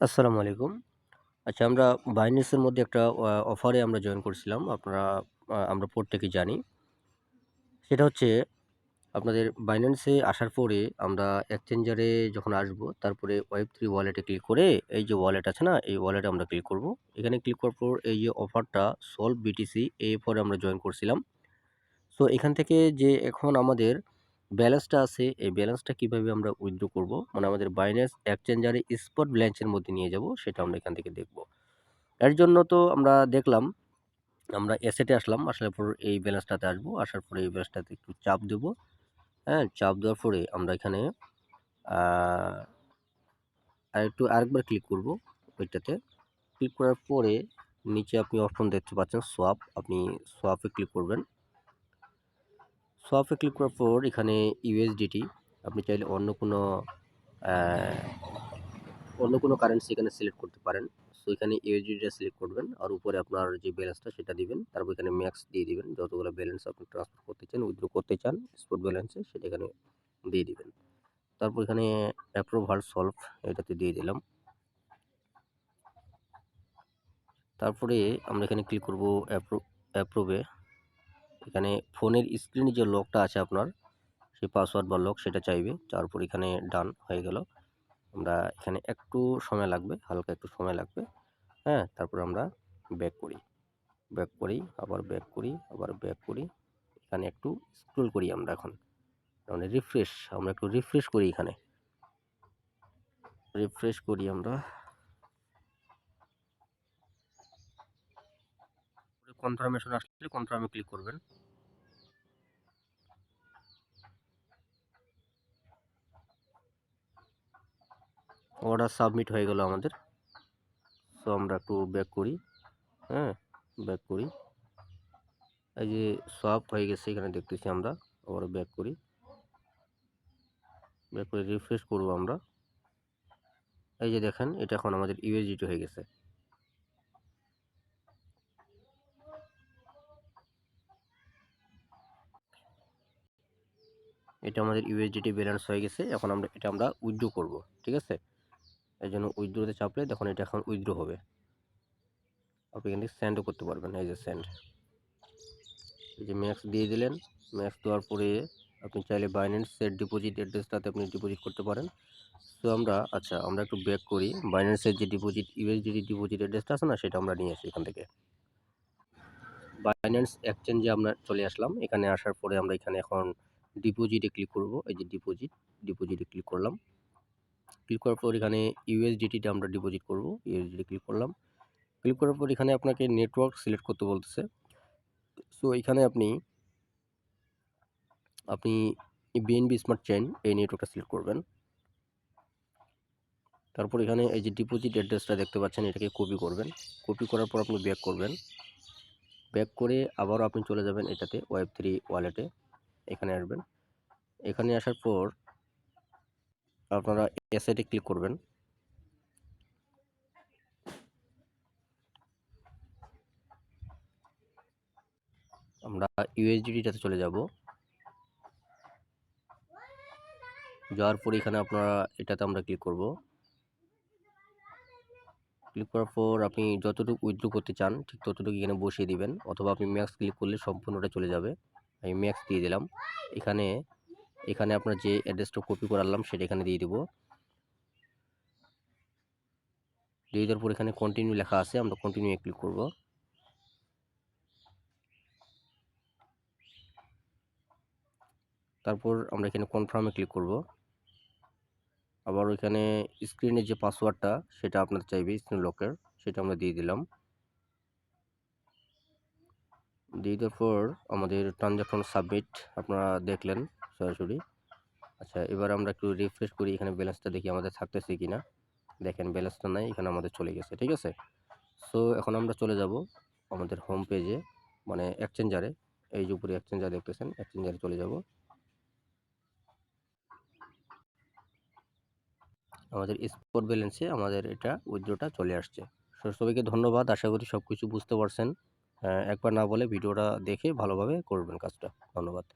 আসসালামু আলাইকুম। আচ্ছা আমরা বাইন্যান্সের মধ্যে একটা অফারে আমরা জয়েন করছিলাম। আপনারা আমরা প্রত্যেকেই জানি। সেটা হচ্ছে, আপনাদের বাইন্যান্সে আসার পরে আমরা এক্সচেঞ্জারে যখন আসব, তারপরে ওয়েব থ্রি ওয়ালেটে ক্লিক করে এই যে ওয়ালেট আছে না? এই ওয়ালেটে আমরা ক্লিক করব। এখানে ক্লিক করার পর এই যে অফারটা সলভ বিটিসি এই অফারে আমরা জয়েন করছিলাম। সো এখান থেকে যে এখন আমাদের ব্যালেন্সটা আছে, এই ব্যালেন্সটা কীভাবে আমরা উইথড্র করব? মানে আমাদের বাইন্যান্স এক্সচেঞ্জারে স্পট ব্যালেন্সের মধ্যে নিয়ে যাব, সেটা আমরা এখান থেকে দেখব। এর জন্য তো আমরা দেখলাম, আমরা অ্যাসেটে আসলাম। আসার পর এই ব্যালেন্সটাতে আসব। আসার পরে এই ব্যালেন্সটাতে একটু চাপ দেব। হ্যাঁ? চাপ দেওয়ার পরে আমরা এখানে আর একটু আরেকবার ক্লিক করব ওইটাতে। ক্লিক করার পরে নিচে আপনি অপশন দেখতে পাচ্ছেন সোয়াপ। আপনি সোয়াপে ক্লিক করবেন। সোয়াপে ক্লিক করার পর এখানে ইউএসডিটি আপনি চাইলে অন্য কোনো অন্য কোনো কারেন্সি এখানে সিলেক্ট করতে পারেন। সো এখানে ইউএসডিটা সিলেক্ট করবেন। আর উপরে আপনার যে ব্যালেন্সটা সেটা দিবেন। তারপর এখানে ম্যাক্স দিয়ে দিবেন। যতগুলো ব্যালেন্স আপনি ট্রান্সফার করতে চান, উইথড্র করতে চান স্পট ব্যালেন্সে সেটা এখানে দিয়ে দিবেন। তারপর এখানে অ্যাপ্রুভাল সলভ এটাতে দিয়ে দিলাম। তারপরে আমরা এখানে ক্লিক করব অ্যাপ্রু অ্যাপ্রুভে। এখানে ফোনের স্ক্রিনে যে লকটা আছে আপনার সেই পাসওয়ার্ড বা লক সেটা চাইবে। তারপর এখানে ডান হয়ে গেল। আমরা এখানে একটু সময় লাগবে, হালকা একটু সময় লাগবে। হ্যাঁ? তারপর আমরা ব্যাক করি। ব্যাক করি, আবার ব্যাক করি, আবার ব্যাক করি। এখানে একটু স্ক্রল করি আমরা এখন। মানে রিফ্রেশ আমরা একটু রিফ্রেশ করি এখানে। রিফ্রেশ করি আমরা। কনফার্মেশন আসলে কনফার্মে ক্লিক করবেন। অর্ডার সাবমিট হয়ে গেল আমাদের। সো আমরা একটু ব্যাক করি। হ্যাঁ? ব্যাক করি। এই যে সোয়াপ হয়ে গেছে, এখানে দেখতেছি আমরা। আবারও ব্যাক করি। ব্যাক করে রিফ্রেশ করব আমরা। এই যে দেখেন, এটা এখন আমাদের ইউএসডিটি হয়ে গেছে। এটা আমাদের ইউএসডিটি ব্যালেন্স হয়ে গেছে। এখন আমরা এটা আমরা উইথড্র করব। ঠিক আছে? এই জন্য উইথড্রতে চাপলে দেখুন এটা এখন উইথড্র হবে। আপনি এখান থেকে সেন্ডও করতে পারবেন। এই যে সেন্ড। এই যে ম্যাক্স দিয়ে দিলেন। ম্যাক্স দেওয়ার পরে আপনি চাইলে বাইন্যান্সের ডিপোজিট অ্যাড্রেসটাতে আপনি ডিপোজিট করতে পারেন। তো আমরা আচ্ছা আমরা একটু ব্যাক করি। বাইন্যান্সের যে ডিপোজিট ইউএসডিটি ডিপোজিট অ্যাড্রেসটা আছে না, সেটা আমরা নিয়ে আসি এখান থেকে। বাইন্যান্স এক্সচেঞ্জে আমরা চলে আসলাম। এখানে আসার পরে আমরা এখানে এখন ডিপোজিটে ক্লিক করব। এই যে ডিপোজিট, ডিপোজিটে ক্লিক করলাম। ক্লিক করার পর এখানে ইউএসডিটিটা আমরা ডিপোজিট করব। ইউএসডিটি ক্লিক করলাম। ক্লিক করার পর এখানে আপনাকে নেটওয়ার্ক সিলেক্ট করতে বলতেছে। সো এখানে আপনি আপনি বিএনবি স্মার্ট চেন এই নেটওয়ার্কটা সিলেক্ট করবেন। তারপর এখানে এই যে ডিপোজিট অ্যাড্রেসটা দেখতে পাচ্ছেন এটাকে কপি করবেন। কপি করার পর আপনি ব্যাক করবেন। ব্যাক করে আবারও আপনি চলে যাবেন এটাতে ওয়েব থ্রি ওয়ালেটে। এখানে আসবেন। এখানে আসার পর আপনারা অ্যাসেটে ক্লিক করবেন। আমরা ইউএসডিটিটাতে চলে যাব। যাওয়ার পর এখানে আপনারা এটাতে আমরা ক্লিক করব। ক্লিক করার পর আপনি যতটুকু উইথড্র করতে চান, ঠিক ততটুকু এখানে বসিয়ে দিবেন অথবা আপনি ম্যাক্স ক্লিক করলে সম্পূর্ণটা চলে যাবে। আমি ম্যাক্স দিয়ে দিলাম। এখানে এখানে আপনার যে অ্যাড্রেসটা কপি করালাম সেটা এখানে দিয়ে দিব। দিয়ে দেওয়ার পর এখানে কন্টিনিউ লেখা আছে, আমরা কন্টিনিউ ক্লিক করব। তারপর আমরা এখানে কনফার্মে ক্লিক করব। আবার ওইখানে স্ক্রিনের যে পাসওয়ার্ডটা সেটা আপনার চাইবে স্ক্রিন লকের সেটা আমরা দিয়ে দিলাম। দিয়ে দেওয়ার পর আমাদের ট্রানজাকশন সাবমিট, আপনারা দেখলেন সরাসরি। আচ্ছা এবার আমরা একটু রিফ্রেশ করি, এখানে ব্যালেন্সটা দেখি আমাদের থাকতেছে কি না দেখেন, ব্যালেন্সটা নাই, এখানে আমাদের চলে গেছে। ঠিক আছে? সো এখন আমরা চলে যাব আমাদের হোম পেজে মানে এক্সচেঞ্জারে। এই যে উপরে এক্সচেঞ্জার দেখতেছেন এক্সচেঞ্জারে চলে যাব। আমাদের স্পট ব্যালেন্সে আমাদের এটা উইথড্রটা চলে আসছে। সবাইকে ধন্যবাদ। আশা করি সব কিছু বুঝতে পারছেন। একবার না বলে ভিডিওটা দেখে ভালোভাবে করবেন কাজটা। ধন্যবাদ।